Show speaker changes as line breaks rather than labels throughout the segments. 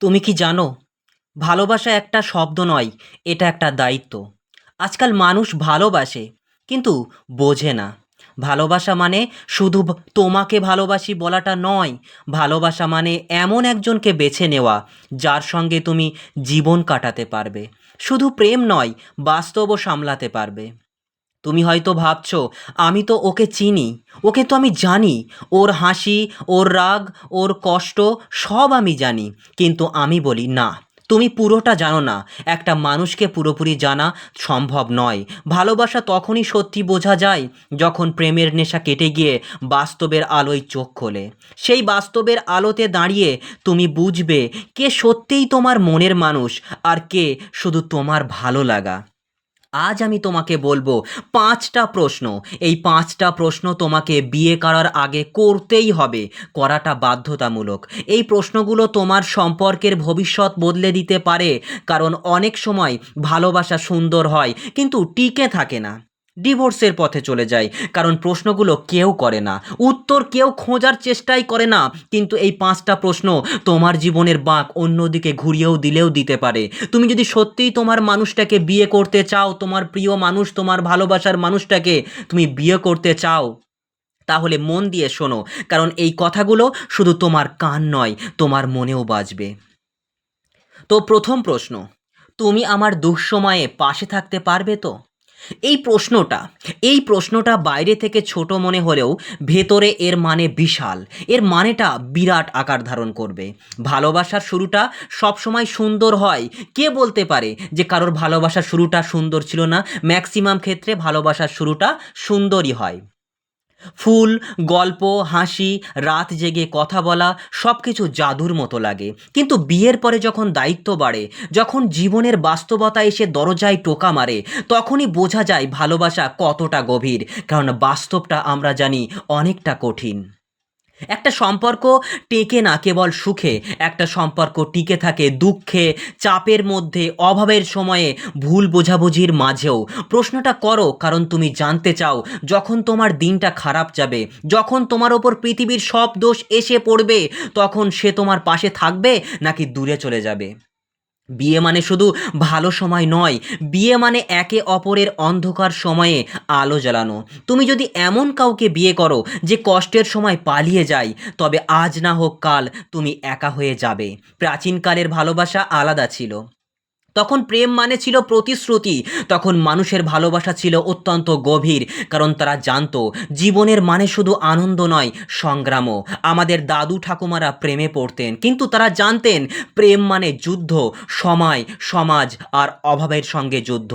তুমি কি জানো, ভালোবাসা একটা শব্দ নয়, এটা একটা দায়িত্ব। আজকাল মানুষ ভালোবাসে, কিন্তু বোঝে না। ভালোবাসা মানে শুধু তোমাকে ভালোবাসি বলাটা নয়, ভালোবাসা মানে এমন একজনকে বেছে নেওয়া, যার সঙ্গে তুমি জীবন কাটাতে পারবে। শুধু প্রেম নয়, বাস্তবও সামলাতে পারবে। তুমি হয়তো ভাবছ, আমি তো ওকে চিনি, ওকে তো আমি জানি, ওর হাসি, ওর রাগ, ওর কষ্ট, সব আমি জানি, কিন্তু আমি বলি, না, তুমি পুরোটা জানো না, একটা মানুষকে পুরোপুরি জানা সম্ভব নয়। ভালোবাসা তখনই সত্যি বোঝা যায়, যখন প্রেমের নেশা কেটে গিয়ে বাস্তবের আলোয় চোখ খোলে। সেই বাস্তবের আলোতে দাঁড়িয়ে তুমি বুঝবে, কে সত্যিই তোমার মনের মানুষ, আর কে শুধু তোমার ভালো লাগা। আজ আমি তোমাকে বলব পাঁচটা প্রশ্ন। এই পাঁচটা প্রশ্ন তোমাকে বিয়ে করার আগে করতেই হবে, করাটা বাধ্যতামূলক। এই প্রশ্নগুলো তোমার সম্পর্কের ভবিষ্যৎ বদলে দিতে পারে, কারণ অনেক সময় ভালোবাসা সুন্দর হয়, কিন্তু টিকে থাকে না। ডিভোর্সের পথে চলে যায়। কারণ প্রশ্নগুলো কেউ করে না। উত্তর কেউ খোঁজার চেষ্টাই করে না। কিন্তু এই পাঁচটা প্রশ্ন তোমার জীবনের বাঁক অন্যদিকে ঘুরিয়েও দিলেও দিতে পারে। তুমি যদি সত্যিই তোমার মানুষটাকে বিয়ে করতে চাও, তোমার প্রিয় মানুষ, তোমার ভালোবাসার মানুষটাকে তুমি বিয়ে করতে চাও, তাহলে মন দিয়ে শোনো। কারণ এই কথাগুলো শুধু তোমার কান নয়, তোমার মনেও বাজবে। তো প্রথম প্রশ্ন, তুমি আমার দুঃসময়ে পাশে থাকতে পারবে তো? এই প্রশ্নটা এই প্রশ্নটা বাইরে থেকে ছোট মনে হলেও ভেতরে এর মানে বিশাল। এর মানেটা বিরাট আকার ধারণ করবে। ভালোবাসার শুরুটা সবসময় সুন্দর হয়। কে বলতে পারে যে কারোর ভালোবাসার শুরুটা সুন্দর ছিল না? ম্যাক্সিমাম ক্ষেত্রে ভালোবাসার শুরুটা সুন্দরই হয়। ফুল, গল্প, হাসি, রাত জেগে কথা বলা সব কিছু জাদুর মতো লাগে। কিন্তু বিয়ের পরে যখন দায়িত্ব বাড়ে, যখন জীবনের বাস্তবতা এসে দরজায় টোকা মারে, তখনই বোঝা যায় ভালোবাসা কতটা গভীর। কারণ বাস্তবটা আমরা জানি অনেকটা কঠিন। একটা সম্পর্ক টেকে না কেবল সুখে, একটা সম্পর্ক টিকে থাকে দুঃখে, চাপের মধ্যে, অভাবের সময়ে, ভুল বোঝাবুঝির মাঝেও। প্রশ্নটা করো, কারণ তুমি জানতে চাও, যখন তোমার দিনটা খারাপ যাবে, যখন তোমার ওপর পৃথিবীর সব দোষ এসে পড়বে, তখন সে তোমার পাশে থাকবে নাকি দূরে চলে যাবে? বিয়ে মানে শুধু ভালো সময় নয়, বিয়ে মানে একে অপরের অন্ধকার সময়ে আলো জ্বালানো। তুমি যদি এমন কাউকে বিয়ে করো যে কষ্টের সময় পালিয়ে যায়, তবে আজ না হোক কাল তুমি একা হয়ে যাবে। প্রাচীনকালের ভালোবাসা আলাদা ছিল। তখন প্রেম মানে ছিল প্রতিশ্রুতি। তখন মানুষের ভালোবাসা ছিল অত্যন্ত গভীর, কারণ তারা জানতো, জীবনের মানে শুধু আনন্দ নয়, সংগ্রামও। আমাদের দাদু ঠাকুমারা প্রেমে পড়তেন, কিন্তু তারা জানতেন, প্রেম মানে যুদ্ধ, সময়, সমাজ আর অভাবের সঙ্গে যুদ্ধ।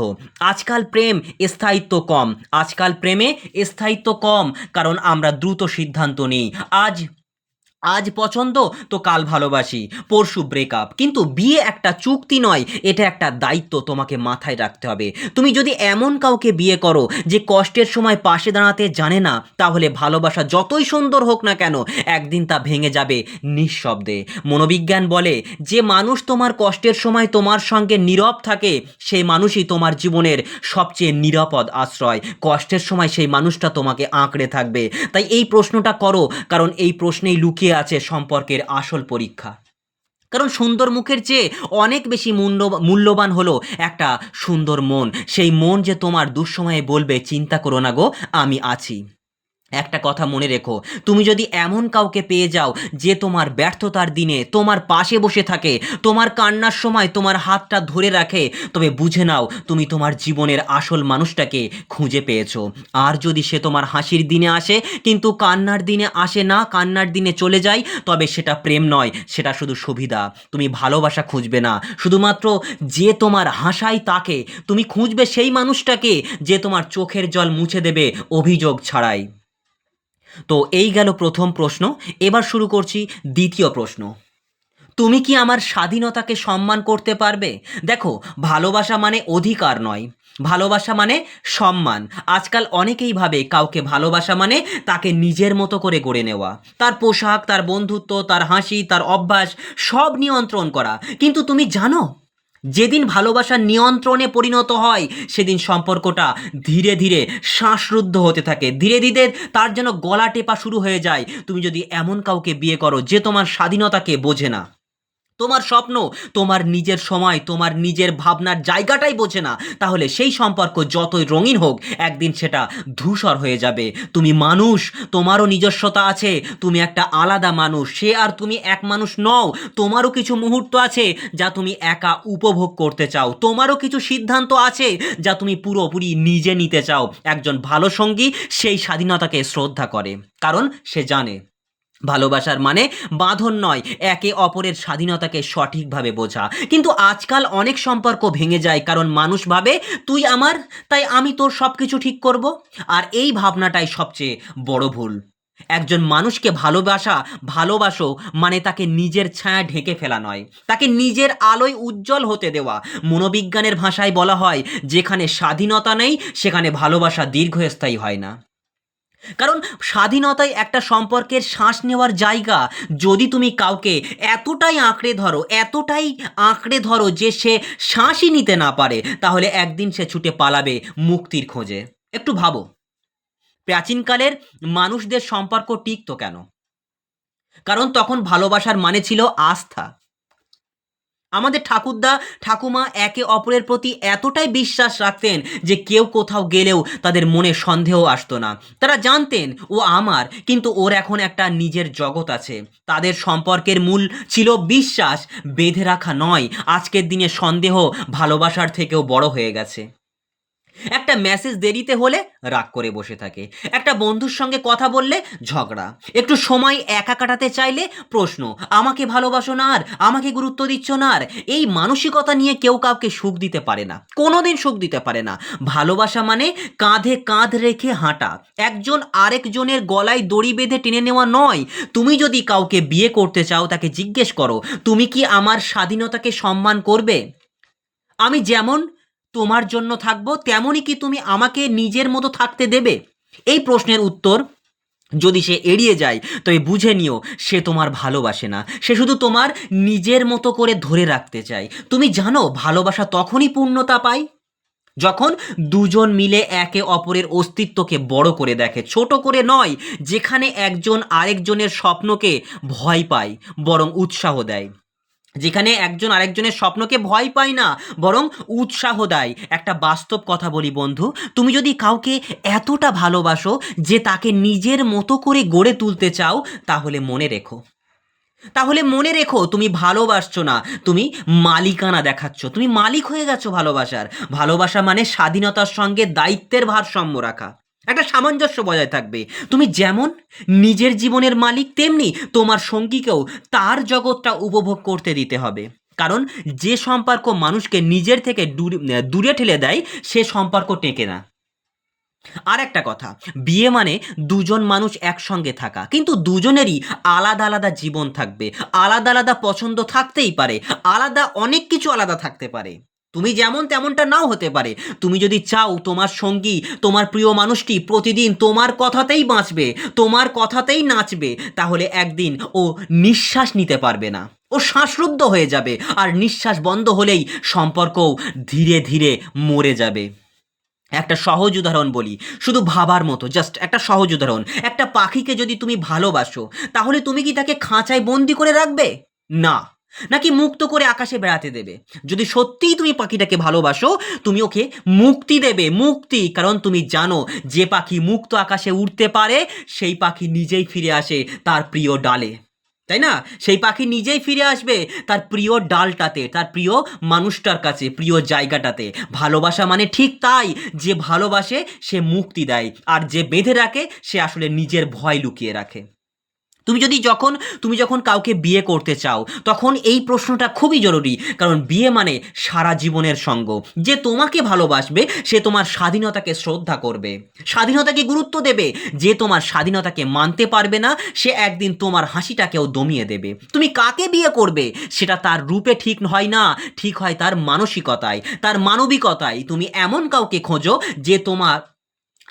আজকাল প্রেম স্থায়িত্ব কম, আজকাল প্রেমে স্থায়িত্ব কম, কারণ আমরা দ্রুত সিদ্ধান্ত নিই। আজ আজ পছন্দ, তো কাল ভালোবাসি। পরশু ব্রেকআপ কিন্তু বিয়ে একটা চুক্তি নয়, এটা একটা দায়িত্ব তোমাকে মাথায় রাখতে হবে। তুমি যদি এমন কাউকে বিয়ে করো যে কষ্টের সময় পাশে দাঁড়াতে জানে না, তাহলে ভালোবাসা যতই সুন্দর হোক না কেন, একদিন তা ভেঙে যাবে নিঃশব্দে। মনোবিজ্ঞান বলে, যে মানুষ তোমার কষ্টের সময় তোমার সঙ্গে নীরব থাকে, সেই মানুষই তোমার জীবনের সবচেয়ে নিরাপদ আশ্রয়। কষ্টের সময় সেই মানুষটা তোমাকে আঁকড়ে থাকবে। তাই এই প্রশ্নটা করো, কারণ এই প্রশ্নেই লুকিয়ে আছে সম্পর্কের আসল পরীক্ষা। কারণ সুন্দর মুখের চেয়ে অনেক বেশি মূল্য মূল্যবান হলো একটা সুন্দর মন। সেই মন যে তোমার দুঃসময়ে বলবে, চিন্তা করো না গো, আমি আছি। একটা কথা মনে রেখো। তুমি যদি এমন কাউকে পেয়ে যাও যে তোমার ব্যর্থতার দিনে তোমার পাশে বসে থাকে, তোমার কান্নার সময় তোমার হাতটা ধরে রাখে, তবে বুঝে নাও তুমি তোমার জীবনের আসল মানুষটাকে খুঁজে পেয়েছ। আর যদি সে তোমার হাসির দিনে আসে, কিন্তু কান্নার দিনে আসে না, কান্নার দিনে চলে যায়, তবে সেটা প্রেম নয়, সেটা শুধু সুবিধা। তুমি ভালোবাসা খুঁজবে না। শুধুমাত্র যে তোমার হাসায় তাকে, তুমি খুঁজবে সেই মানুষটাকে যে তোমার চোখের জল মুছে দেবে অভিযোগ ছাড়াই। তো এই গেল প্রথম প্রশ্ন। এবার শুরু করছি দ্বিতীয় প্রশ্ন। তুমি কি আমার স্বাধীনতাকে সম্মান করতে পারবে? দেখো, ভালোবাসা মানে অধিকার নয়। ভালোবাসা মানে সম্মান। আজকাল অনেকেই ভাবে কাউকে ভালোবাসা মানে তাকে নিজের মতো করে গড়ে নেওয়া। তার পোশাক, তার বন্ধুত্ব, তার হাসি, তার অভ্যাস সব নিয়ন্ত্রণ করা। কিন্তু তুমি জানো যেদিন ভালোবাসা নিয়ন্ত্রণে পরিণত হয়, সেদিন সম্পর্কটা ধীরে ধীরে শ্বাসরুদ্ধ হতে থাকে। ধীরে ধীরে তার যেন গলা টেপা শুরু হয়ে যায়। তুমি যদি এমন কাউকে বিয়ে করো, যে তোমার স্বাধীনতাকে বোঝে না। তোমার স্বপ্ন, তোমার নিজের সময়, তোমার নিজের ভাবনার জায়গাটাই বোঝে না। তাহলে সেই সম্পর্ক যতই রঙিন হোক, একদিন সেটা ধূসর হয়ে যাবে। তুমি মানুষ, তোমারও নিজস্বতা আছে, তুমি একটা আলাদা মানুষ, সে আর তুমি এক মানুষ নও, তোমারও কিছু মুহূর্ত আছে যা তুমি একা উপভোগ করতে চাও। তোমারও কিছু সিদ্ধান্ত আছে যা তুমি পুরোপুরি নিজে নিতে চাও। একজন ভালো সঙ্গী সেই স্বাধীনতাকে শ্রদ্ধা করে, কারণ সে জানে। ভালোবাসার মানে বাঁধন নয়, একে অপরের স্বাধীনতাকে সঠিকভাবে বোঝা। কিন্তু আজকাল অনেক সম্পর্ক ভেঙে যায়, কারণ মানুষ ভাবে, তুই আমার, তাই আমি তোর সব কিছু ঠিক করব। আর এই ভাবনাটাই সবচেয়ে বড় ভুল। একজন মানুষকে ভালোবাসা, ভালোবাসো মানে তাকে নিজের ছায়া ঢেকে ফেলা নয়। তাকে নিজের আলোয় উজ্জ্বল হতে দেওয়া। মনোবিজ্ঞানের ভাষায় বলা হয়, যেখানে স্বাধীনতা নেই, সেখানে ভালোবাসা দীর্ঘস্থায়ী হয় না। কারণ স্বাধীনতাই একটা সম্পর্কের শ্বাস নেওয়ার জায়গা। যদি তুমি কাউকে এতটাই আঁকড়ে ধরো, এতটাই আঁকড়ে ধরো যে সে শ্বাসই নিতে না পারে, তাহলে একদিন সে ছুটে পালাবে মুক্তির খোঁজে। একটু ভাবো, প্রাচীনকালের মানুষদের সম্পর্ক টিকতো কেন? কারণ তখন ভালোবাসার মানে ছিল আস্থা। আমাদের ঠাকুরদা, ঠাকুমা একে অপরের প্রতি এতটাই বিশ্বাস রাখতেন যে কেউ কোথাও গেলেও তাদের মনে সন্দেহ আসতো না। তারা জানতেন, ও আমার। কিন্তু ওর এখন একটা নিজের জগৎ আছে। তাদের সম্পর্কের মূল ছিল বিশ্বাস, বেঁধে রাখা নয়। আজকের দিনে সন্দেহ ভালোবাসার থেকেও বড় হয়ে গেছে। একটা মেসেজ দেরিতে হলে রাগ করে বসে থাকে। একটা বন্ধুর সঙ্গে কথা বললে ঝগড়া। একটু সময় একা কাটাতে চাইলে প্রশ্ন, আমাকে ভালোবাসো না আর, আমাকে গুরুত্ব দিচ্ছ না আর? এই মানসিকতা নিয়ে কেউ কাউকে সুখ দিতে পারে না। কোনোদিন সুখ দিতে পারে না। ভালোবাসা মানে কাঁধে কাঁধ রেখে হাঁটা। একজন আরেকজনের গলায় দড়ি বেঁধে টেনে নেওয়া নয়। তুমি যদি কাউকে বিয়ে করতে চাও, তাকে জিজ্ঞেস করো, তুমি কি আমার স্বাধীনতাকে সম্মান করবে? আমি যেমন তোমার জন্য থাকব, তেমনই কি তুমি আমাকে নিজের মতো থাকতে দেবে? এই প্রশ্নের উত্তর যদি সে এড়িয়ে যায়, তবে বুঝে নিও, সে তোমার ভালোবাসে না। সে শুধু তোমার নিজের মতো করে ধরে রাখতে চায়। তুমি জানো, ভালোবাসা তখনই পূর্ণতা পায় যখন দুজন মিলে একে অপরের অস্তিত্বকে বড় করে দেখে। ছোট করে নয়, যেখানে একজন আরেকজনের স্বপ্নকে ভয় পায়, বরং উৎসাহ দেয়। যেখানে একজন আরেকজনের স্বপ্নকে ভয় পায় না, বরং উৎসাহ দেয়। একটা বাস্তব কথা বলি বন্ধু, তুমি যদি কাউকে এতটা ভালোবাসো যে তাকে নিজের মতো করে গড়ে তুলতে চাও, তাহলে মনে রেখো। তাহলে মনে রেখো, তুমি ভালোবাসছো না, তুমি মালিকানা দেখাচ্ছ, তুমি মালিক হয়ে গেছো ভালোবাসার। ভালোবাসা মানে স্বাধীনতার সঙ্গে দায়িত্বের ভারসাম্য রাখা। একটা সামঞ্জস্য বজায় থাকবে। তুমি যেমন নিজের জীবনের মালিক, তেমনি তোমার সঙ্গীকেও তার জগৎটা উপভোগ করতে দিতে হবে। কারণ যে সম্পর্ক মানুষকে নিজের থেকে দূরে ঠেলে দেয়, সে সম্পর্ক টেকে না। আর একটা কথা, বিয়ে মানে দুজন মানুষ একসঙ্গে থাকা। কিন্তু দুজনেরই আলাদা আলাদা জীবন থাকবে। আলাদা আলাদা পছন্দ থাকতেই পারে। আলাদা অনেক কিছু আলাদা থাকতে পারে। তুমি যেমন তেমনটা নাও হতে পারে। তুমি যদি চাও তোমার সঙ্গী, তোমার প্রিয় মানুষটি প্রতিদিন তোমার কথাতেই বাঁচবে, তোমার কথাতেই নাচবে, তাহলে একদিন ও নিঃশ্বাস নিতে পারবে না। ও শ্বাসরুদ্ধ হয়ে যাবে আর নিঃশ্বাস বন্ধ হলেই সম্পর্কও ধীরে ধীরে মরে যাবে। একটা সহজ উদাহরণ বলি, শুধু ভাবার মতো জাস্ট একটা সহজ উদাহরণ। একটা পাখিকে যদি তুমি ভালোবাসো, তাহলে তুমি কি তাকে খাঁচায় বন্দি করে রাখবে? না। নাকি মুক্ত করে আকাশে বেড়াতে দেবে? যদি সত্যিই তুমি পাখিটাকে ভালোবাসো, তুমি ওকে মুক্তি দেবে, মুক্তি। কারণ তুমি জানো, যে পাখি মুক্ত আকাশে উঠতে পারে, সেই পাখি নিজেই ফিরে আসে তার প্রিয় ডালে। তাই না? সেই পাখি নিজেই ফিরে আসবে তার প্রিয় ডালটাতে, তার প্রিয় মানুষটার কাছে, প্রিয় জায়গাটাতে। ভালোবাসা মানে ঠিক তাই, যে ভালোবাসে, সে মুক্তি দেয়। আর যে বেঁধে রাখে, সে আসলে নিজের ভয় লুকিয়ে রাখে। তুমি যদি যখন, তুমি যখন কাউকে বিয়ে করতে চাও, তখন এই প্রশ্নটা খুবই জরুরি। কারণ বিয়ে মানে সারা জীবনের সঙ্গ। যে তোমাকে ভালোবাসবে, সে তোমার স্বাধীনতাকে শ্রদ্ধা করবে। স্বাধীনতাকে গুরুত্ব দেবে। যে তোমার স্বাধীনতাকে মানতে পারবে না, সে একদিন তোমার হাসিটাকেও দমিয়ে দেবে। তুমি কাকে বিয়ে করবে? সেটা তার রূপে ঠিক হয় না। ঠিক হয় তার মানসিকতায়। তার মানবিকতায়। তুমি এমন কাউকে খোঁজো যে তোমার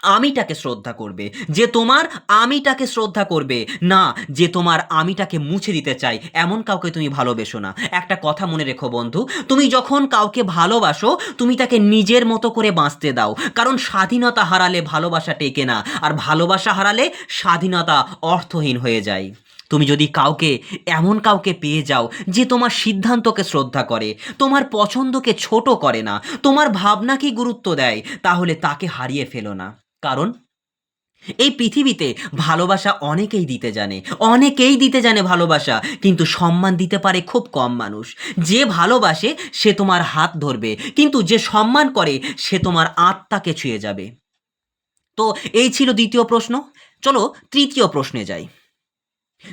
আমিটাকে শ্রদ্ধা করবে, যে তোমার আমিটাকে শ্রদ্ধা করবে। না, যে তোমার আমিটাকে মুছে দিতে চাই এমন কাউকে তুমি ভালোবেসো না। একটা কথা মনে রেখো বন্ধু, তুমি যখন কাউকে ভালোবাসো, তুমি তাকে নিজের মতো করে বাঁচতে দাও। কারণ স্বাধীনতা হারালে ভালোবাসা টেকে না, আর ভালোবাসা হারালে স্বাধীনতা অর্থহীন হয়ে যায়। তুমি যদি কাউকে, এমন কাউকে পেয়ে যাও, যে তোমার সিদ্ধান্তকে শ্রদ্ধা করে, তোমার পছন্দকে ছোট করে না, তোমার ভাবনাকে গুরুত্ব দেয়, তাহলে তাকে হারিয়ে ফেলো না। কারণ? এই পৃথিবীতে ভালোবাসা অনেকেই দিতে জানে, অনেকেই দিতে জানে ভালোবাসা, কিন্তু সম্মান দিতে পারে খুব কম মানুষ। যে ভালোবাসে, সে তোমার হাত ধরবে, কিন্তু যে সম্মান করে, সে তোমার আত্মাকে ছুঁয়ে যাবে। তো এই ছিল দ্বিতীয় প্রশ্ন। চলো তৃতীয় প্রশ্নে যাই।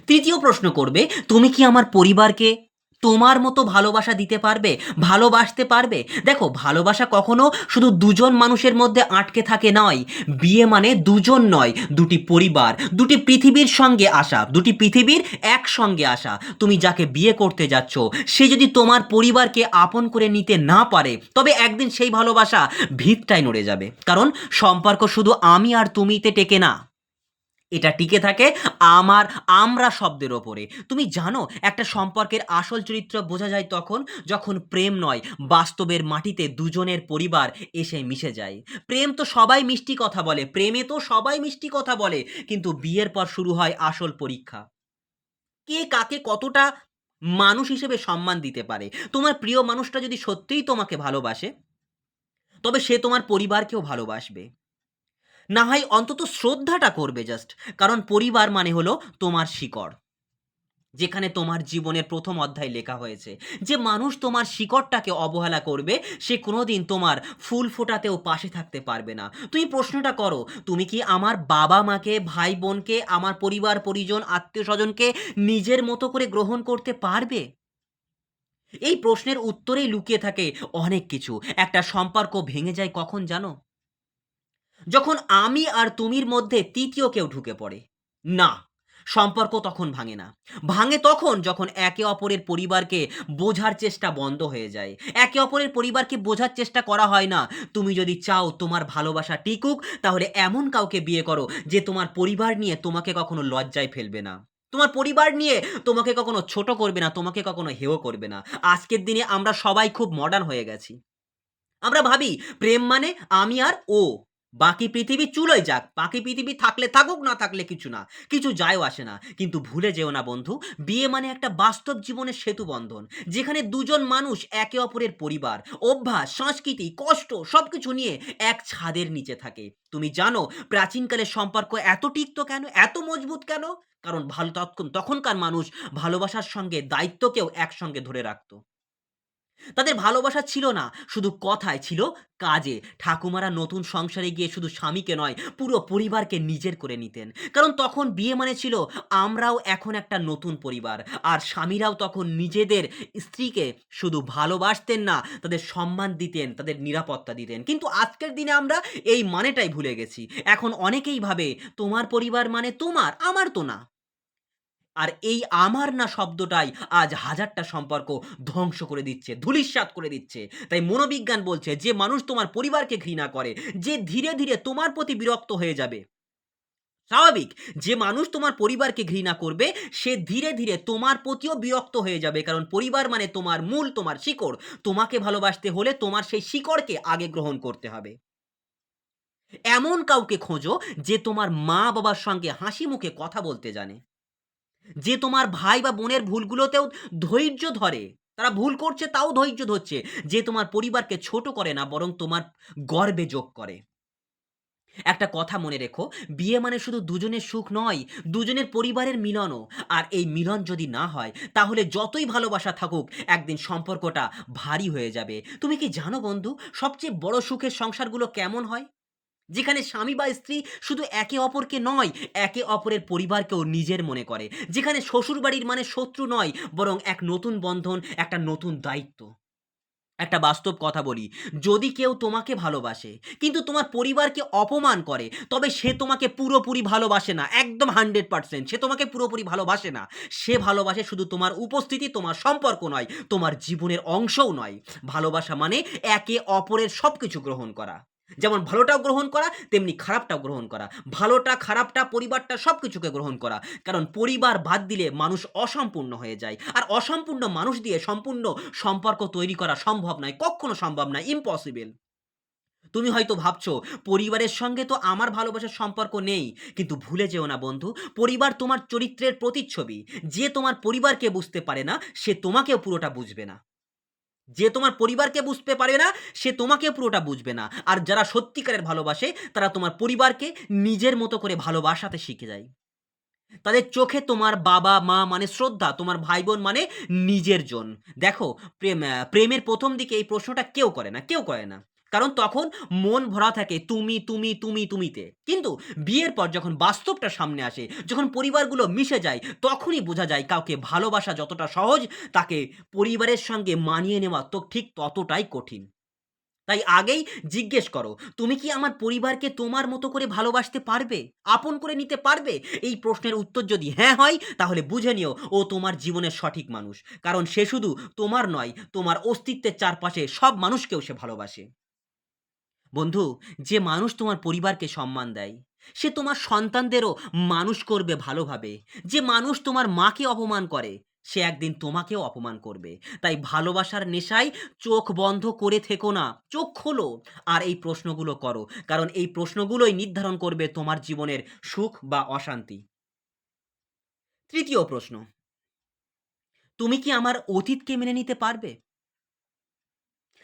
তৃতীয় প্রশ্ন করবে, তুমি কি আমার পরিবারকে তোমার মতো ভালোবাসা দিতে পারবে, ভালোবাসতে পারবে? দেখো, ভালোবাসা কখনো শুধু দুজন মানুষের মধ্যে আটকে থাকে নয়। বিয়ে মানে দুজন নয়, দুটি পরিবার, দুটি পৃথিবীর সঙ্গে আসা, দুটি পৃথিবীর একসঙ্গে আসা। তুমি যাকে বিয়ে করতে যাচ্ছ, সে যদি তোমার পরিবারকে আপন করে নিতে না পারে, তবে একদিন সেই ভালোবাসা ভিতটাই নড়ে যাবে। কারণ সম্পর্ক শুধু আমি আর তুমিতে টেকে না। এটা টিকে থাকে আমার আমরা শব্দের ওপরে। তুমি জানো, একটা সম্পর্কের আসল চরিত্র বোঝা যায় তখন যখন প্রেম নয়, বাস্তবের মাটিতে দুজনের পরিবার এসে মিশে যায়। প্রেম তো সবাই মিষ্টি কথা বলে, প্রেমে তো সবাই মিষ্টি কথা বলে, কিন্তু বিয়ের পর শুরু হয় আসল পরীক্ষা। কে কাকে কতটা মানুষ হিসেবে সম্মান দিতে পারে? তোমার প্রিয় মানুষটা যদি সত্যিই তোমাকে ভালোবাসে, তবে সে তোমার পরিবারকেও ভালোবাসবে। না হয় অন্তত শ্রদ্ধাটা করবে জাস্ট কারণ পরিবার মানে হলো তোমার শিকড়। যেখানে তোমার জীবনের প্রথম অধ্যায় লেখা হয়েছে। যে মানুষ তোমার শিকড়টাকে অবহেলা করবে, সে কোনোদিন তোমার ফুল ফোটাতেও পাশে থাকতে পারবে না। তুমি প্রশ্নটা করো, তুমি কি আমার বাবা মাকে, ভাই বোনকে, আমার পরিবার, পরিজন, আত্মীয় স্বজনকে নিজের মতো করে গ্রহণ করতে পারবে? এই প্রশ্নের উত্তরেই লুকিয়ে থাকে অনেক কিছু। একটা সম্পর্ক ভেঙে যায় কখন জানো? যখন আমি আর তুমির মধ্যে তৃতীয় কেউ ঢুকে পড়ে। না, সম্পর্ক তখন ভাঙে না। ভাঙে তখন যখন একে অপরের পরিবারকে বোঝার চেষ্টা বন্ধ হয়ে যায়। একে অপরের পরিবারকে বোঝার চেষ্টা করা হয় না। তুমি যদি চাও তোমার ভালোবাসা টিকুক, তাহলে এমন কাউকে বিয়ে করো যে তোমার পরিবার নিয়ে তোমাকে কখনো লজ্জায় ফেলবে না। তোমার পরিবার নিয়ে তোমাকে কখনো ছোট করবে না, তোমাকে কখনো হেও করবে না। আজকের দিনে আমরা সবাই খুব মডার্ন হয়ে গেছি। আমরা ভাবি, প্রেম মানে আমি আর ও। বাকি পৃথিবী চুলোয় যাক, বাকি পৃথিবী থাকলে থাকুক, না থাকলে কিছু না, কিছু যায়ও আসে না। কিন্তু ভুলে যেও না বন্ধু, বিয়ে মানে একটা বাস্তব জীবনের সেতু বন্ধন, যেখানে দুজন মানুষ একে অপরের পরিবার, অভ্যাস, সংস্কৃতি, কষ্ট, সবকিছু নিয়ে এক ছাদের নিচে থাকে। তুমি জানো, প্রাচীনকালের সম্পর্ক এত টিকত কেন, এত মজবুত কেন? কারণ ভালো তৎক্ষণ তখনকার মানুষ ভালোবাসার সঙ্গে দায়িত্বকেও একসঙ্গে ধরে রাখতো। তাদের ভালোবাসা ছিল না, শুধু কথায় ছিল কাজে। ঠাকুমারা নতুন সংসারে গিয়ে শুধু স্বামীকে নয়, পুরো পরিবারকে নিজের করে নিতেন। কারণ তখন বিয়ে মানে ছিল আমরাও এখন একটা নতুন পরিবার, আর স্বামীরাও তখন নিজেদের স্ত্রীকে শুধু ভালোবাসতেন না, তাদের সম্মান দিতেন, তাদের নিরাপত্তা দিতেন। কিন্তু আজকের দিনে আমরা এই মানেটাই ভুলে গেছি। এখন অনেকেই ভাবে, তোমার পরিবার মানে তোমার, আমার তো না। আর এই আমার না শব্দটাই আজ হাজারটা সম্পর্ক ধ্বংস করে দিচ্ছে ধূলিস্যাৎ করে দিচ্ছে। তাই মনোবিজ্ঞান বলছে, যে মানুষ তোমার পরিবারকে ঘৃণা করে, যে ধীরে ধীরে তোমার প্রতি বিরক্ত হয়ে যাবে। স্বাভাবিক, যে মানুষ তোমার পরিবারকে ঘৃণা করবে, সে ধীরে ধীরে তোমার প্রতিও বিরক্ত হয়ে যাবে। কারণ পরিবার মানে তোমার মূল, তোমার শিকড়। তোমাকে ভালোবাসতে হলে তোমার সেই শিকড়কে আগে গ্রহণ করতে হবে। এমন কাউকে খোঁজো, যে তোমার মা বাবার সঙ্গে হাসি মুখে কথা বলতে জানে। যে তোমার ভাই বা বোনের ভুলগুলোতেও ধৈর্য ধরে। তারা ভুল করছে, তাও ধৈর্য ধরছে। যে তোমার পরিবারকে ছোট করে না, বরং তোমার গর্বে যোগ করে। একটা কথা মনে রেখো, বিয়ে মানে শুধু দুজনের সুখ নয়, দুজনের পরিবারের মিলনও। আর এই মিলন যদি না হয়, তাহলে যতই ভালোবাসা থাকুক, একদিন সম্পর্কটা ভারী হয়ে যাবে। তুমি কি জানো বন্ধু, সবচেয়ে বড় সুখের সংসারগুলো কেমন হয়? যেখানে স্বামী বা স্ত্রী শুধু একে অপরকে নয়, একে অপরের পরিবারকেও নিজের মনে করে। যেখানে শ্বশুরবাড়ির মানে শত্রু নয়, বরং এক নতুন বন্ধন, একটা নতুন দায়িত্ব। একটা বাস্তব কথা বলি, যদি কেউ তোমাকে ভালোবাসে, কিন্তু তোমার পরিবারকে অপমান করে, তবে সে তোমাকে পুরোপুরি ভালোবাসে না, একদম হান্ড্রেড পার্সেন্ট, সে তোমাকে পুরোপুরি ভালোবাসে না। সে ভালোবাসে শুধু তোমার উপস্থিতি, তোমার সম্পর্ক নয়, তোমার জীবনের অংশও নয়। ভালোবাসা মানে একে অপরের সব কিছু গ্রহণ করা। যেমন ভালোটাও গ্রহণ করা, তেমনি খারাপটাও গ্রহণ করা। ভালোটা, খারাপটা, পরিবারটা সব কিছুকে গ্রহণ করা। কারণ পরিবার বাদ দিলে মানুষ অসম্পূর্ণ হয়ে যায়। আর অসম্পূর্ণ মানুষ দিয়ে সম্পূর্ণ সম্পর্ক তৈরি করা সম্ভব নয়, কখনো সম্ভব নয় ইম্পসিবল তুমি হয়তো ভাবছ, পরিবারের সঙ্গে তো আমার ভালোবাসার সম্পর্ক নেই, কিন্তু ভুলে যেও না বন্ধু, পরিবার তোমার চরিত্রের প্রতিচ্ছবি। যে তোমার পরিবারকে বুঝতে পারে না, সে তোমাকেও পুরোটা বুঝবে না। যে তোমার পরিবারকে বুঝতে পারবে না, সে তোমাকে পুরোটা বুঝবে না। আর যারা সত্যিকারের ভালোবাসে, তারা তোমার পরিবারকে নিজের মতো করে ভালোবাসাতে শিখে যায়। তাদের চোখে তোমার বাবা, মা মানে শ্রদ্ধা, তোমার ভাই বোন মানে নিজের জন। দেখো, প্রেম প্রেমের প্রথম দিকে এই প্রশ্নটা কেউ করে না, কেউ করে না। কারণ তখন মন ভরা থাকে তুমি তুমি তুমি, তুমিতে। কিন্তু বিয়ের পর যখন বাস্তবটা সামনে আসে, যখন পরিবারগুলো মিশে যায়, তখনই বোঝা যায় কাউকে ভালোবাসা যতটা সহজ, তাকে পরিবারের সঙ্গে মানিয়ে নেওয়া তো ঠিক ততটাই কঠিন। তাই আগেই জিজ্ঞেস করো, তুমি কি আমার পরিবারকে তোমার মতো করে ভালোবাসতে পারবে? আপন করে নিতে পারবে? এই প্রশ্নের উত্তর যদি হ্যাঁ হয়, তাহলে বুঝে নিও ও তোমার জীবনের সঠিক মানুষ। কারণ সে শুধু তোমার নয়, তোমার অস্তিত্বের চারপাশে সব মানুষকেও সে ভালোবাসে। বন্ধু, যে মানুষ তোমার পরিবারকে সম্মান দেয়, সে তোমার সন্তানদেরও মানুষ করবে ভালোভাবে। যে মানুষ তোমার মাকে অপমান করে, সে একদিন তোমাকেও অপমান করবে। তাই ভালোবাসার নেশায় চোখ বন্ধ করে থেকো না, চোখ খোলো আর এই প্রশ্নগুলো করো, কারণ এই প্রশ্নগুলোই নির্ধারণ করবে তোমার জীবনের সুখ বা অশান্তি। তৃতীয় প্রশ্ন, তুমি কি আমার অতীতকে মেনে নিতে পারবে?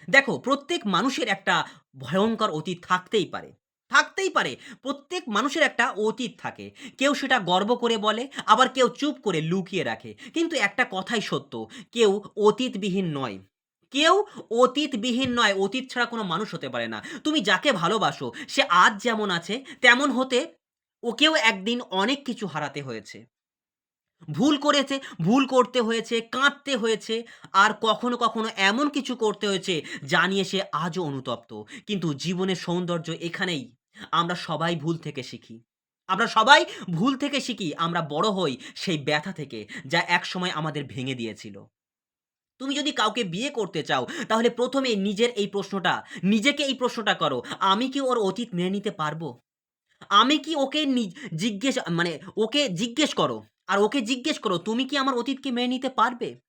দেখো, প্রত্যেক মানুষের একটা ভয়ঙ্কর অতীত থাকতেই পারে। থাকতেই পারে। প্রত্যেক মানুষের একটা অতীত থাকে। কেউ সেটা গর্ব করে বলে, আবার কেউ চুপ করে লুকিয়ে রাখে। কিন্তু একটা কথাই সত্য, কেউ অতীতবিহীন নয়। কেউ অতীতবিহীন নয়, অতীত ছাড়া কোনো মানুষ হতে পারে না। তুমি যাকে ভালোবাসো, সে আজ যেমন আছে, তেমন হতে ওকেও একদিন অনেক কিছু হারাতে হয়েছে। ভুল করেছে, ভুল করতে হয়েছে, কাঁদতে হয়েছে আর কখনো কখনো এমন কিছু করতে হয়েছে যা নিয়ে সে আজও অনুতপ্ত। কিন্তু জীবনের সৌন্দর্য এখানেই। আমরা সবাই ভুল থেকে শিখি। আমরা সবাই ভুল থেকে শিখি। আমরা বড় হই সেই ব্যথা থেকে যা একসময় আমাদের ভেঙে দিয়েছিল। তুমি যদি কাউকে বিয়ে করতে চাও, তাহলে প্রথমে নিজের এই প্রশ্নটা, নিজেকে এই প্রশ্নটা করো, আমি কি ওর অতীত মেনে নিতে পারব? আমি কি ওকে জিজ্ঞেস মানে ওকে জিজ্ঞেস করো? আর ওকে জিজ্ঞেস করো, তুমি কি আমার অতীতকে মেনে নিতে পারবে?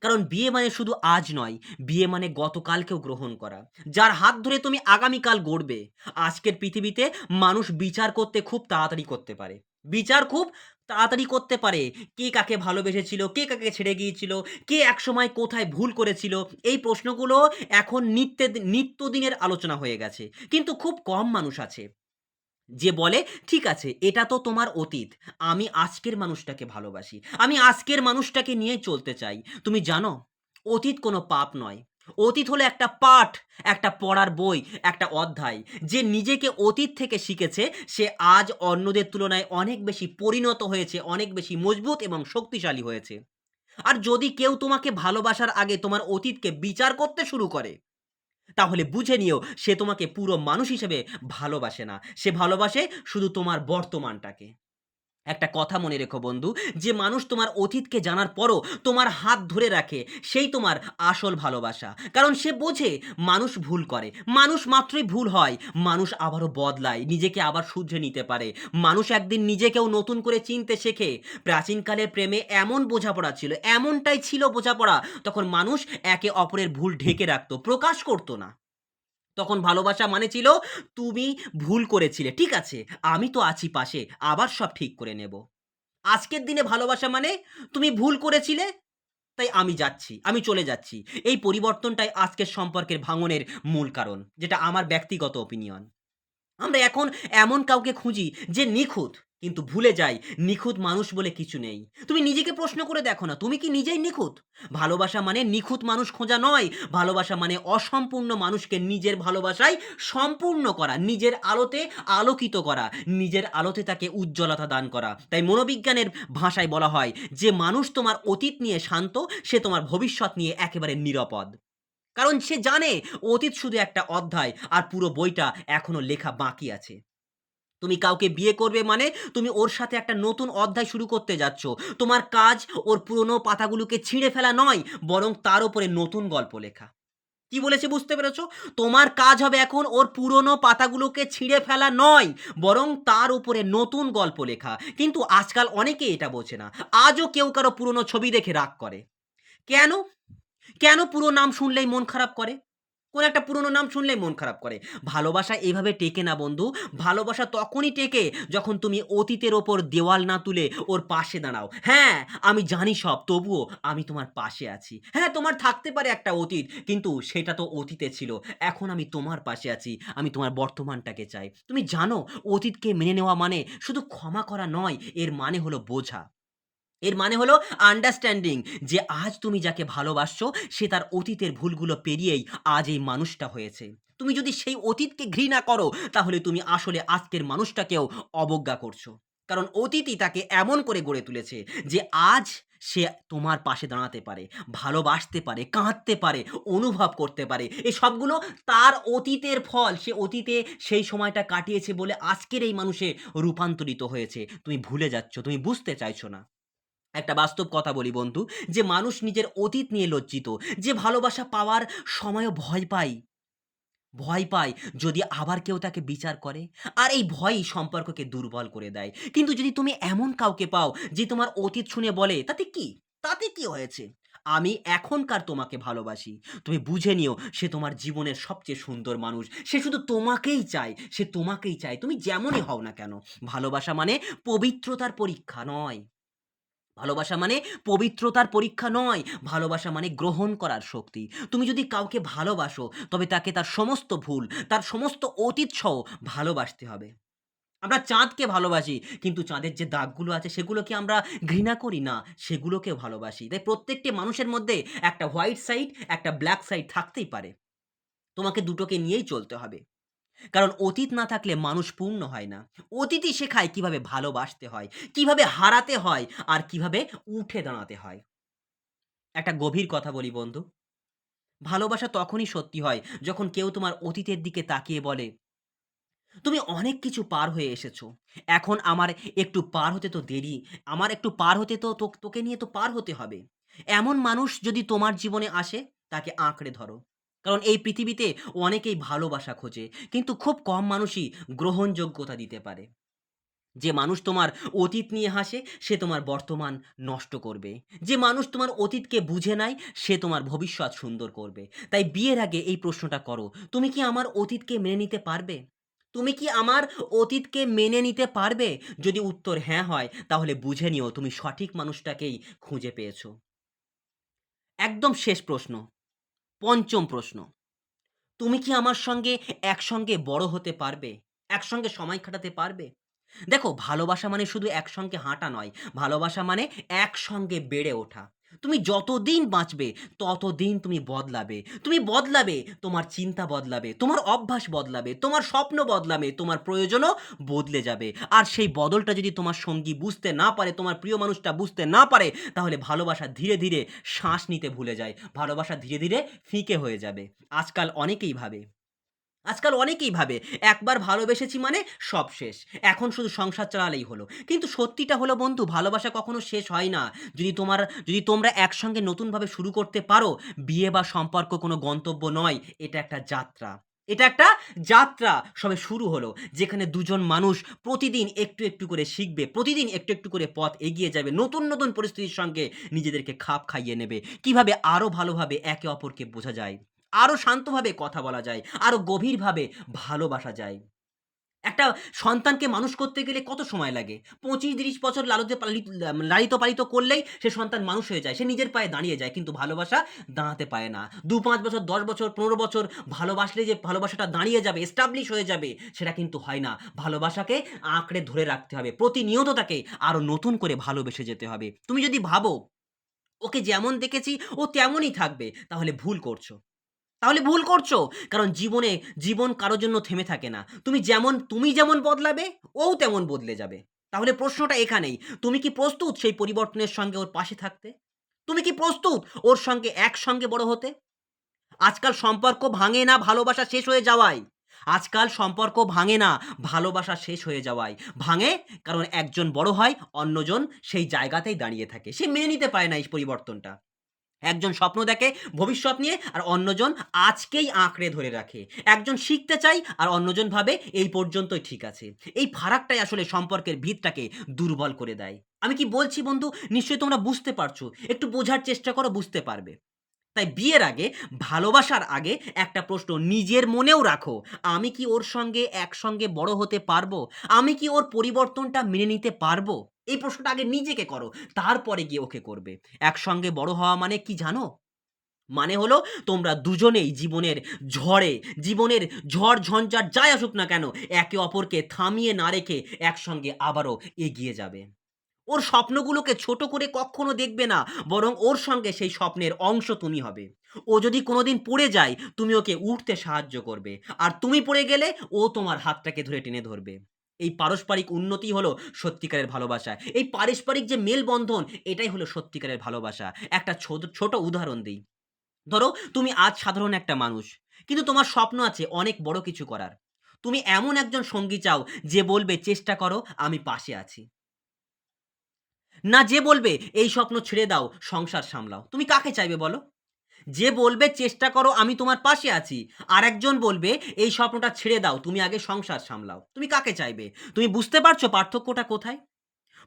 কারণ বিয়ে মানে শুধু আজ নয়, বিয়ে মানে গতকালকেও গ্রহণ করা, যার হাত ধরে তুমি আগামীকাল গড়বে। আজকের পৃথিবীতে মানুষ বিচার করতে খুব তাড়াতাড়ি করতে পারে। বিচার খুব তাড়াতাড়ি করতে পারে। কে কাকে ভালোবেসেছিল, কে কাকে ছেড়ে গিয়েছিল, কে একসময় কোথায় ভুল করেছিল, এই প্রশ্নগুলো এখন নিত্য নিত্যদিনের আলোচনা হয়ে গেছে। কিন্তু খুব কম মানুষ আছে। যে বলে, ঠিক আছে, এটা তো তোমার অতীত, আমি আজকের মানুষটাকে ভালোবাসি, আমি আজকের মানুষটাকে নিয়ে চলতে চাই। তুমি জানো, অতীত কোনো পাপ নয়। অতীত হলো একটা পাঠ, একটা পড়ার বই, একটা অধ্যায়। যে নিজেকে অতীত থেকে শিখেছে, সে আজ অন্যদের তুলনায় অনেক বেশি পরিণত হয়েছে, অনেক বেশি মজবুত এবং শক্তিশালী হয়েছে। আর যদি কেউ তোমাকে ভালোবাসার আগে তোমার অতীতকে বিচার করতে শুরু করে তাহলে বুঝে নিও, সে তোমাকে পুরো মানুষ হিসেবে ভালোবাসে না। সে ভালোবাসে শুধু তোমার বর্তমানটাকে। একটা কথা মনে রেখো বন্ধু, যে মানুষ তোমার অতীতকে জানার পরও তোমার হাত ধরে রাখে, সেই তোমার আসল ভালোবাসা। কারণ সে বোঝে মানুষ ভুল করে, মানুষ মাত্রই ভুল হয়, মানুষ আবারও বদলায়, নিজেকে আবার শুধরে নিতে পারে। মানুষ একদিন নিজেকেও নতুন করে চিনতে শেখে, প্রাচীনকালের প্রেমে এমন বোঝাপড়া ছিল, এমনটাই ছিল বোঝাপড়া, তখন মানুষ একে অপরের ভুল ঢেকে রাখতো, প্রকাশ করতো না। তখন ভালোবাসা মানে ছিল তুমি ভুল করেছিলে, ঠিক আছে? আমি তো আছি পাশে, আবার সব ঠিক করে নেব। আজকের দিনে ভালোবাসা মানে তুমি ভুল করেছিলে, তাই আমি যাচ্ছি, আমি চলে যাচ্ছি। এই পরিবর্তনটাই আজকের সম্পর্কের ভাঙনের মূল কারণ, যেটা আমার ব্যক্তিগত অপিনিয়ন আমরা এখন এমন কাউকে খুঁজি যে নিখুঁত কিন্তু ভুলে যাই, নিখুঁত মানুষ বলে কিছু নেই। তুমি নিজেকে প্রশ্ন করে দেখো না, তুমি কি নিজেই নিখুঁত? ভালোবাসা মানে নিখুঁত মানুষ খোঁজা নয়, ভালোবাসা মানে অসম্পূর্ণ মানুষকে নিজের ভালোবাসায় সম্পূর্ণ করা, নিজের আলোতে আলোকিত করা, নিজের আলোতে তাকে উজ্জ্বলতা দান করা। তাই মনোবিজ্ঞানের ভাষায় বলা হয়, যে মানুষ তোমার অতীত নিয়ে শান্ত, সে তোমার ভবিষ্যৎ নিয়ে একেবারে নিরাপদ। কারণ সে জানে, অতীত শুধু একটা অধ্যায়, আর পুরো বইটা এখনও লেখা বাকি আছে। তুমি কাউকে বিয়ে করবে মানে তুমি ওর সাথে একটা নতুন অধ্যায় শুরু করতে যাচ্ছ। তোমার কাজ ওর পুরনো পাতাগুলোকে ছিঁড়ে ফেলা নয়, বরং তার উপরে নতুন গল্প লেখা। কি বলেছে বুঝতে পেরেছ? তোমার কাজ হবে এখন ওর পুরনো পাতাগুলোকে ছিঁড়ে ফেলা নয়, বরং তার উপরে নতুন গল্প লেখা। কিন্তু আজকাল অনেকে এটা বোঝে না। আজও কেউ কারও পুরনো ছবি দেখে রাগ করে। কেন? কেন পুরো নাম শুনলেই মন খারাপ করে? কোন একটা পুরনো নাম শুনলেই মন খারাপ করে। ভালোবাসা এইভাবে টেকে না বন্ধু। ভালোবাসা তখনই টেকে যখন তুমি অতীতের ওপর দেওয়াল না তুলে ওর পাশে দাঁড়াও। হ্যাঁ আমি জানি সব, তবুও আমি তোমার পাশে আছি। হ্যাঁ তোমার থাকতে পারে একটা অতীত, কিন্তু সেটা তো অতীতে ছিল। এখন আমি তোমার পাশে আছি, আমি তোমার বর্তমানটাকে চাই। তুমি জানো, অতীতকে মেনে নেওয়া মানে শুধু ক্ষমা করা নয়, এর মানে হলো বোঝা। এর মানে হলো আন্ডারস্ট্যান্ডিং যে আজ তুমি যাকে ভালোবাসছো, সে তার অতীতের ভুলগুলো পেরিয়েই আজ এই মানুষটা হয়েছে। তুমি যদি সেই অতীতকে ঘৃণা করো, তাহলে তুমি আসলে আজকের মানুষটাকেও অবজ্ঞা করছ। কারণ অতীতই তাকে এমন করে গড়ে তুলেছে যে আজ সে তোমার পাশে দাঁড়াতে পারে, ভালোবাসতে পারে, কাঁদতে পারে, অনুভব করতে পারে। এই সবগুলো তার অতীতের ফল। সে অতীতে সেই সময়টা কাটিয়েছে বলে আজকের এই মানুষে রূপান্তরিত হয়েছে। তুমি ভুলে যাচ্ছ, তুমি বুঝতে চাইছো না। একটা বাস্তব কথা বলি বন্ধু, যে মানুষ নিজের অতীত নিয়ে লজ্জিত, যে ভালোবাসা পাওয়ার সময়ও ভয় পায়। ভয় পায় যদি আবার কেউ তাকে বিচার করে, আর এই ভয়ই সম্পর্ককে দুর্বল করে দেয়। কিন্তু যদি তুমি এমন কাউকে পাও, যে তোমার অতীত শুনে বলে, তাতে কি? তাতে কি হয়েছে? আমি এখনকার তোমাকে ভালোবাসি। তুমি বুঝে নিও, সে তোমার জীবনের সবচেয়ে সুন্দর মানুষ। সে শুধু তোমাকেই চায়, সে তোমাকেই চায়। তুমি যেমনই হও না কেন। ভালোবাসা মানে পবিত্রতার পরীক্ষা নয়। ভালোবাসা মানে পবিত্রতার পরীক্ষা নয়, ভালোবাসা মানে গ্রহণ করার শক্তি। তুমি যদি কাউকে ভালোবাসো, তবে তাকে তার সমস্ত ভুল, তার সমস্ত অতীত সহ ভালোবাসতে হবে। আমরা চাঁদকে ভালোবাসি, কিন্তু চাঁদের যে দাগগুলো আছে, সেগুলোকে আমরা ঘৃণা করি না সেগুলোকে ভালোবাসি। তাই প্রত্যেকটি মানুষের মধ্যে একটা হোয়াইট সাইড একটা ব্ল্যাক সাইড থাকতেই পারে। তোমাকে দুটোকে নিয়েই চলতে হবে। কারণ অতীত না থাকলে মানুষ পূর্ণ হয় না। অতীতই শেখায় কীভাবে ভালোবাসতে হয়, কীভাবে হারাতে হয় আর কীভাবে উঠে দাঁড়াতে হয়। একটা গভীর কথা বলি বন্ধু। ভালোবাসা তখনই সত্যি হয় যখন কেউ তোমার অতীতের দিকে তাকিয়ে বলে, তুমি অনেক কিছু পার হয়ে এসেছ। এখন আমার একটু পার হতে তো দেরি, আমার একটু পার হতে তো তোকে নিয়ে তো পার হতে হবে। এমন মানুষ যদি তোমার জীবনে আসে, তাকে আঁকড়ে ধরো। কারণ এই পৃথিবীতে অনেকেই ভালোবাসা খোঁজে, কিন্তু খুব কম মানুষই গ্রহণযোগ্যতা দিতে পারে। যে মানুষ তোমার অতীত নিয়ে হাসে, সে তোমার বর্তমান নষ্ট করবে। যে মানুষ তোমার অতীতকে বুঝে নাই, সে তোমার ভবিষ্যৎ সুন্দর করবে। তাই বিয়ের আগে এই প্রশ্নটা করো, তুমি কি আমার অতীতকে মেনে নিতে পারবে? তুমি কি আমার অতীতকে মেনে নিতে পারবে? যদি উত্তর হ্যাঁ হয়, তাহলে বুঝে নিও তুমি সঠিক মানুষটাকেই খুঁজে পেয়েছ। একদম শেষ প্রশ্ন। পঞ্চম প্রশ্ন, তুমি কি আমার সঙ্গে একসঙ্গে বড় হতে পারবে? একসঙ্গে সময় কাটাতে পারবে? দেখো, ভালোবাসা মানে শুধু একসঙ্গে হাঁটা নয়, ভালোবাসা মানে একসঙ্গে বেড়ে ওঠা। তুমি যতদিন বাঁচবে, ততদিন তুমি বদলাবে। তুমি বদলাবে, তোমার চিন্তা বদলাবে, তোমার অভ্যাস বদলাবে, তোমার স্বপ্ন বদলাবে, তোমার প্রয়োজনও বদলে যাবে। আর সেই বদলটা যদি তোমার সঙ্গী বুঝতে না পারে, তোমার প্রিয় মানুষটা বুঝতে না পারে, তাহলে ভালোবাসা ধীরে ধীরে শ্বাস নিতে ভুলে যায়, ভালোবাসা ধীরে ধীরে ফিকে হয়ে যাবে। আজকাল অনেকেই ভাবে আজকাল অনেকেই ভাবে, একবার ভালোবেসেছি মানে সব শেষ। এখন শুধু সংসার চালালেই হলো। কিন্তু সত্যিটা হলো বন্ধু, ভালোবাসা কখনো শেষ হয় না। যদি তোমার, যদি তোমরা একসঙ্গে নতুনভাবে শুরু করতে পারো, বিয়ে বা সম্পর্ক কোনো গন্তব্য নয়, এটা একটা যাত্রা। এটা একটা যাত্রা। সবে শুরু হলো, যেখানে দুজন মানুষ প্রতিদিন একটু একটু করে শিখবে, প্রতিদিন একটু একটু করে পথ এগিয়ে যাবে, নতুন নতুন পরিস্থিতির সঙ্গে নিজেদেরকে খাপ খাইয়ে নেবে। কীভাবে আরও ভালোভাবে একে অপরকে বোঝা যায়? আরও শান্তভাবে কথা বলা যায় আরও গভীরভাবে ভালোবাসা যায়। একটা সন্তানকে মানুষ করতে গেলে কত সময় লাগে? পঁচিশ, তিরিশ বছর লালিত পালিত লালিত পালিত করলেই সে সন্তান মানুষ হয়ে যায়, সে নিজের পায়ে দাঁড়িয়ে যায়, কিন্তু ভালোবাসা দাঁড়াতে পারে না। দু পাঁচ বছর, দশ বছর, পনেরো বছর ভালোবাসলে যে ভালোবাসাটা দাঁড়িয়ে যাবে এস্টাবলিশ হয়ে যাবে, সেটা কিন্তু হয় না। ভালোবাসাকে আঁকড়ে ধরে রাখতে হবে প্রতিনিয়ত তাকে আরও নতুন করে ভালোবেসে যেতে হবে। তুমি যদি ভাবো, ওকে যেমন দেখেছি, ও তেমনই থাকবে, তাহলে ভুল করছ। তাহলে ভুল করছ। কারণ জীবনে জীবন কারোর জন্য থেমে থাকে না। তুমি যেমন তুমি যেমন বদলাবে, ও তেমন বদলে যাবে। তাহলে প্রশ্নটা এখানেই। তুমি কি প্রস্তুত সেই পরিবর্তনের সঙ্গে ওর পাশে থাকতে? তুমি কি প্রস্তুত ওর সঙ্গে একসঙ্গে বড় হতে? আজকাল সম্পর্ক ভাঙে না, ভালোবাসা শেষ হয়ে যাওয়ায়। আজকাল সম্পর্ক ভাঙে না, ভালোবাসা শেষ হয়ে যাওয়ায়। ভাঙে কারণ একজন বড় হয়, অন্যজন সেই জায়গাতেই দাঁড়িয়ে থাকে। সে মেনে নিতে পারে না এই পরিবর্তনটা। একজন স্বপ্ন দেখে, ভবিষ্যৎ নিয়ে, আর অন্যজন আজকেই আঁকড়ে ধরে রাখে। একজন শিখতে চাই, আর অন্যজন ভাবে এই পর্যন্তই ঠিক আছে। এই ফারাকটাই আসলে সম্পর্কের ভিতটাকে দুর্বল করে দেয়। আমি কি বলছি বন্ধু? নিশ্চয়ই তোমরা বুঝতে পারছ। একটু বোঝার চেষ্টা করো, বুঝতে পারবে। তাই বিয়ের আগে, ভালোবাসার আগে একটা প্রশ্ন নিজের মনেও রাখো। আমি কি ওর সঙ্গে একসঙ্গে বড় হতে পারব? আমি কি ওর পরিবর্তনটা মেনে নিতে পারব? এই প্রশ্নটা আগে নিজেকে করো, তারপরে গিয়ে ওকে করবে। একসঙ্গে বড় হওয়া মানে কি জানো? মানে হলো তোমরা দুজনেই জীবনের ঝড়ে, জীবনের ঝড় ঝঞ্ঝাট যাই আসুক না কেন, একে অপরকে থামিয়ে না রেখে একসঙ্গে আবারও এগিয়ে যাবে। ওর স্বপ্নগুলোকে ছোট করে কখনো দেখবে না, বরং ওর সঙ্গে সেই স্বপ্নের অংশ তুমি হবে। ও যদি কোনোদিন পড়ে যায়, তুমি ওকে উঠতে সাহায্য করবে। আর তুমি পড়ে গেলে ও তোমার হাতটাকে ধরে টেনে ধরবে। এই পারস্পরিক উন্নতি হলো সত্যিকারের ভালোবাসা। এই পারস্পরিক যে মেলবন্ধন, এটাই হলো সত্যিকারের ভালোবাসা। একটা ছোট ছোট উদাহরণ দিই। ধরো, তুমি আজ সাধারণ একটা মানুষ, কিন্তু তোমার স্বপ্ন আছে অনেক বড় কিছু করার। তুমি এমন একজন সঙ্গী চাও, যে বলবে, চেষ্টা করো, আমি পাশে আছি। না যে বলবে, এই স্বপ্ন ছেড়ে দাও, সংসার সামলাও। তুমি কাকে চাইবে বলো? যে বলবে, চেষ্টা করো, আমি তোমার পাশে আছি। আর একজন বলবে, এই স্বপ্নটা ছেড়ে দাও, তুমি আগে সংসার সামলাও। তুমি কাকে চাইবে? তুমি বুঝতে পারছ পার্থক্যটা কোথায়?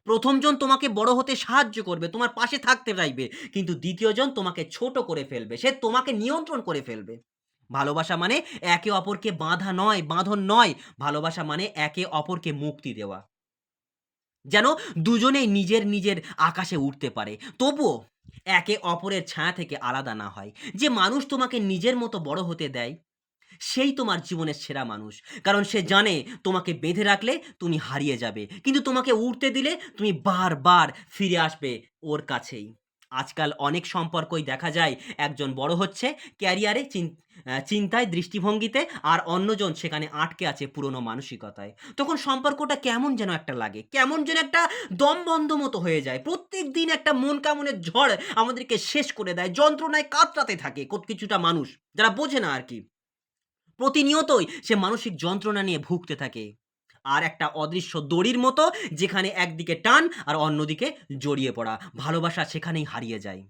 প্রথমজন তোমাকে বড় হতে সাহায্য করবে, তোমার পাশে থাকতে চাইবে, কিন্তু দ্বিতীয়জন তোমাকে ছোট করে ফেলবে, সে তোমাকে নিয়ন্ত্রণ করে ফেলবে। ভালোবাসা মানে একে অপরকে বাঁধা নয়, বাঁধন নয়, ভালোবাসা মানে একে অপরকে মুক্তি দেওয়া। যেন দুজনেই নিজের নিজের আকাশে উঠতে পারে। তবুও একে অপরের ছায়া থেকে আলাদা না হয়। যে মানুষ তোমাকে নিজের মতো বড় হতে দেয়, সেই তোমার জীবনের সেরা মানুষ। কারণ সে জানে তোমাকে বেঁধে রাখলে তুমি হারিয়ে যাবে। কিন্তু তোমাকে উঠতে দিলে তুমি বারবার ফিরে আসবে ওর কাছেই। আজকাল অনেক সম্পর্কই দেখা যায়। একজন বড় হচ্ছে ক্যারিয়ারে চিন- চিন্তায়, দৃষ্টিভঙ্গিতে, আর অন্যজন সেখানে আটকে আছে পুরনো মানসিকতায়। তখন সম্পর্কটা কেমন যেন একটা লাগে, কেমন যেন একটা দমবন্ধ মতো হয়ে যায়। প্রত্যেক দিন একটা মন কামনের ঝড় আমাদেরকে শেষ করে দেয়, যন্ত্রণায় কাতরাতে থাকে কত কিছুটা মানুষ। যারা বোঝে না আর কি। প্রতিনিয়তই সে মানসিক যন্ত্রণা নিয়ে ভুগতে থাকে। আর একটা অদৃশ্য দড়ির মতো যেখানে একদিকে টান আর অন্যদিকে জড়িয়ে পড়া। ভালোবাসা সেখানেই হারিয়ে যায়।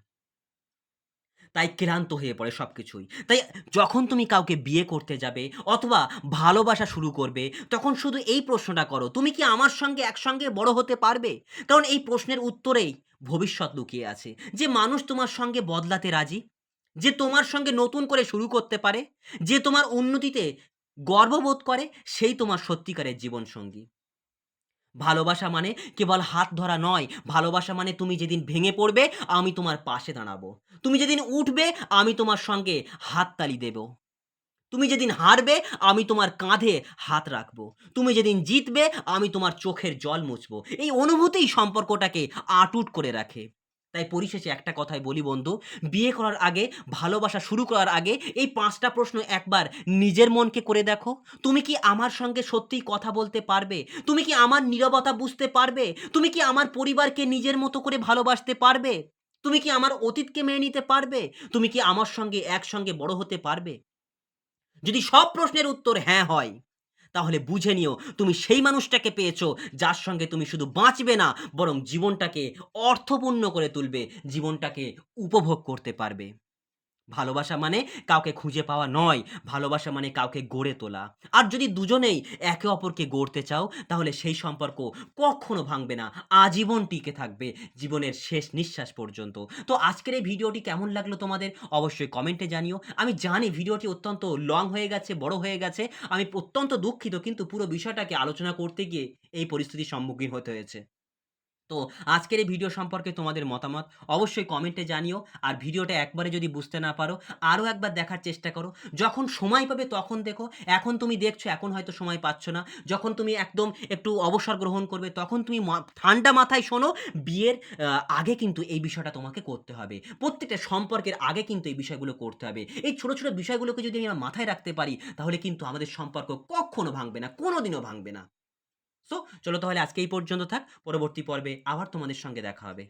তাই ক্লান্ত হয়ে পড়ে সব কিছুই তাই যখন তুমি কাউকে বিয়ে করতে যাবে অথবা ভালোবাসা শুরু করবে, তখন শুধু এই প্রশ্নটা করো, তুমি কি আমার সঙ্গে একসঙ্গে বড় হতে পারবে? কারণ এই প্রশ্নের উত্তরেই ভবিষ্যৎ লুকিয়ে আছে। যে মানুষ তোমার সঙ্গে বদলাতে রাজি, যে তোমার সঙ্গে নতুন করে শুরু করতে পারে, যে তোমার উন্নতিতে গর্ববোধ করে, সেই তোমার সত্যিকারের জীবনসঙ্গী। ভালোবাসা মানে কেবল হাত ধরা নয়, ভালোবাসা মানে তুমি যেদিন ভেঙে পড়বে, আমি তোমার পাশে দাঁড়াবো। তুমি যেদিন উঠবে, আমি তোমার সঙ্গে হাততালি দেব। তুমি যেদিন হারবে, আমি তোমার কাঁধে হাত রাখব। তুমি যেদিন জিতবে, আমি তোমার চোখের জল মুছবো। এই অনুভূতিই সম্পর্কটাকে আটুট করে রাখে। তাই পরিশেষে একটা কথাই বলি বন্ধু, বিয়ে করার আগে, ভালোবাসা শুরু করার আগে এই পাঁচটা প্রশ্ন একবার নিজের মনকে করে দেখো। তুমি কি আমার সঙ্গে সত্যিই কথা বলতে পারবে? তুমি কি আমার নীরবতা বুঝতে পারবে? তুমি কি আমার পরিবারকে নিজের মতো করে ভালোবাসতে পারবে? তুমি কি আমার অতীতকে মেনে নিতে পারবে? তুমি কি আমার সঙ্গে একসঙ্গে বড় হতে পারবে? যদি সব প্রশ্নের উত্তর হ্যাঁ হয় তাহলে বুঝে নিও, তুমি সেই মানুষটাকে পেয়েছ যার সঙ্গে তুমি শুধু বাঁচবে না, বরং জীবনটাকে অর্থপূর্ণ করে তুলবে, জীবনটাকে উপভোগ করতে পারবে। ভালোবাসা মানে কাউকে খুঁজে পাওয়া নয়, ভালোবাসা মানে কাউকে গড়ে তোলা। আর যদি দুজনেই একে অপরকে গড়তে চাও, তাহলে সেই সম্পর্ক কখনো ভাঙবে না, আজীবন টিকে থাকবে জীবনের শেষ নিঃশ্বাস পর্যন্ত। তো আজকের এই ভিডিওটি কেমন লাগল তোমাদের? অবশ্যই কমেন্টে জানিও। আমি জানি ভিডিওটি অত্যন্ত লং হয়ে গেছে, বড় হয়ে গেছে। আমি অত্যন্ত দুঃখিত, কিন্তু পুরো বিষয়টাকে আলোচনা করতে গিয়ে এই পরিস্থিতির সম্মুখীন হতে হয়েছে। তো আজকের এই ভিডিও সম্পর্কে তোমাদের মতামত অবশ্যই কমেন্টে জানিও। আর ভিডিওটা একবারে যদি বুঝতে না পারো, আরও একবার দেখার চেষ্টা করো। যখন সময় পাবে তখন দেখো। এখন তুমি দেখছ, এখন হয়তো সময় পাচ্ছ না। যখন তুমি একদম একটু অবসর গ্রহণ করবে, তখন তুমি ঠান্ডা মাথায় শোনো, বিয়ের আগে কিন্তু এই বিষয়টা তোমাকে করতে হবে। প্রত্যেকটা সম্পর্কের আগে কিন্তু এই বিষয়গুলো করতে হবে। এই ছোটো ছোটো বিষয়গুলোকে যদি আমরা মাথায় রাখতে পারি, তাহলে কিন্তু আমাদের সম্পর্ক কখনো ভাঙবে না, কোনোদিনও ভাঙবে না। সো চলো তাহলে আজকে এই পর্যন্ত থাক। পরবর্তী পর্বে আবার তোমাদের সঙ্গে দেখা হবে।